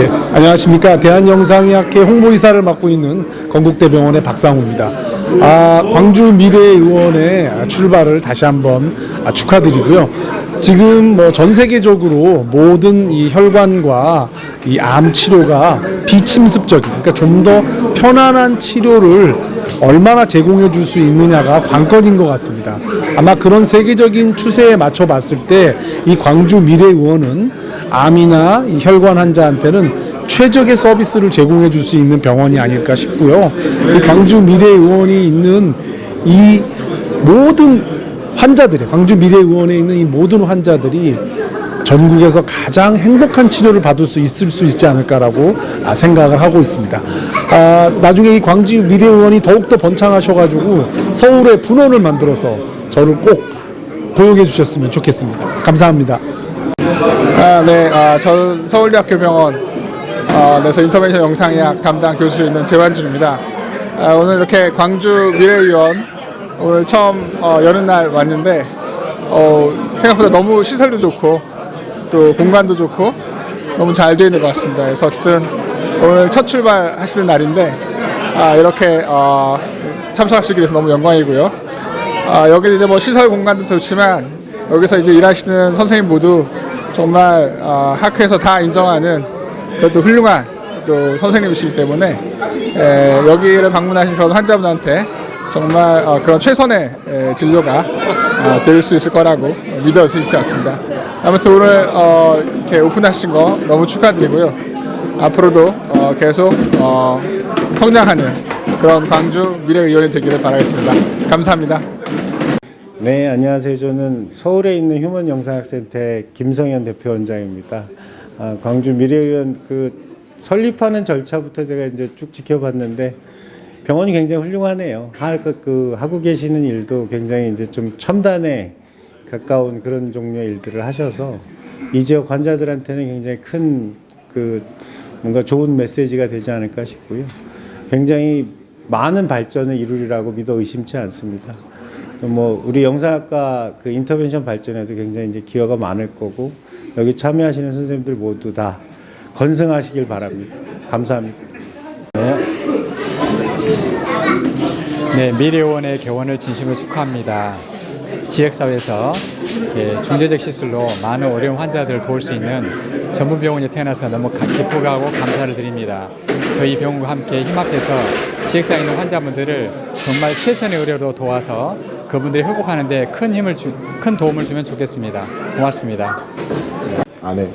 예, 안녕하십니까. 대한영상의학회 홍보이사를 맡고 있는 건국대병원의 박상우입니다. 아, 광주 미래의원의 출발을 다시 한번 아, 축하드리고요. 지금 뭐 전 세계적으로 모든 이 혈관과 이 암 치료가 비침습적인, 그러니까 좀 더 편안한 치료를 얼마나 제공해 줄 수 있느냐가 관건인 것 같습니다. 아마 그런 세계적인 추세에 맞춰 봤을 때 이 광주 미래의원은 암이나 이 혈관 환자한테는 최적의 서비스를 제공해 줄 수 있는 병원이 아닐까 싶고요. 이 광주 미래의원이 있는 이 모든 환자들이 광주 미래의원에 있는 이 모든 환자들이 전국에서 가장 행복한 치료를 받을 수 있을 수 있지 않을까라고 아, 생각을 하고 있습니다. 아, 나중에 이 광주 미래의원이 더욱더 번창하셔가지고 서울에 분원을 만들어서 저를 꼭 고용해 주셨으면 좋겠습니다. 감사합니다. 아, 네, 아, 저는 서울대학교 병원 어, 내서 인터벤션 영상의학 담당 교수 있는 재환준입니다. 아, 오늘 이렇게 광주 미래의원 오늘 처음 어, 여는 날 왔는데 어, 생각보다 너무 시설도 좋고 또 공간도 좋고 너무 잘 되어 있는 것 같습니다. 그래서 어쨌든 오늘 첫 출발 하시는 날인데 아, 이렇게 어, 참석할 수 있게 돼서 너무 영광이고요. 아, 여기 이제 뭐 시설 공간도 좋지만 여기서 이제 일하시는 선생님 모두 정말 어, 학회에서 다 인정하는 그것도 훌륭한 또 선생님이시기 때문에 에, 여기를 방문하신 그런 환자분한테 정말 어, 그런 최선의 에, 진료가 어, 될수 있을 거라고 수 있지 않습니다. 아무튼 오늘 어, 이렇게 오픈하신 거 너무 축하드리고요. 앞으로도 어, 계속 어, 성장하는 그런 광주 미래의원이 되기를 바라겠습니다. 감사합니다. 네, 안녕하세요. 저는 서울에 있는 휴먼 영상학센터 김성현 대표원장입니다. 아, 광주 미래의원 그 설립하는 절차부터 제가 이제 쭉 지켜봤는데 병원이 굉장히 훌륭하네요. 하, 그, 그 하고 계시는 일도 굉장히 이제 좀 첨단에 가까운 그런 종류의 일들을 하셔서 이 지역 환자들한테는 굉장히 큰 그 뭔가 좋은 메시지가 되지 않을까 싶고요. 굉장히 많은 발전을 이루리라고 믿어 의심치 않습니다. 또뭐 우리 영상학과 그 인터벤션 발전에도 굉장히 이제 기여가 많을 거고 여기 참여하시는 선생님들 모두 다 건승하시길 바랍니다. 감사합니다. 네, 미래원의 개원을 진심으로 축하합니다. 지역사회에서 중대적 시술로 많은 어려운 환자들을 도울 수 있는 전문 병원이 태어나서 너무 가- 기쁘고 감사를 드립니다. 저희 병원과 함께 힘합해서 지역사회에 있는 환자분들을 정말 최선의 의료로 도와서 그분들이 회복하는데 큰 힘을 주, 큰 도움을 주면 좋겠습니다. 고맙습니다. 아, 네.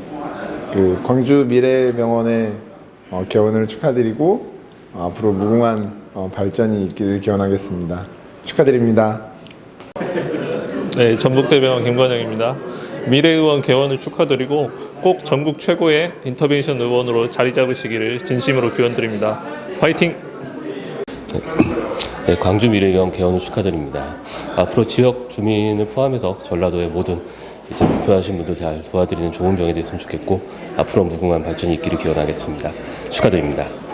그 광주 미래병원의 어, 개원을 축하드리고 어, 앞으로 무궁한 어, 발전이 있기를 기원하겠습니다. 축하드립니다. 네, 전북대병원 김관영입니다. 미래의원 개원을 축하드리고 꼭 전국 최고의 인터벤션 의원으로 자리 잡으시기를 진심으로 기원드립니다. 화이팅! 네, 광주 미래의원 개원을 축하드립니다. 앞으로 지역 주민을 포함해서 전라도의 모든 이제 불편하신 분들 잘 도와드리는 좋은 병이 됐으면 좋겠고 앞으로 무궁한 발전이 있기를 기원하겠습니다. 축하드립니다.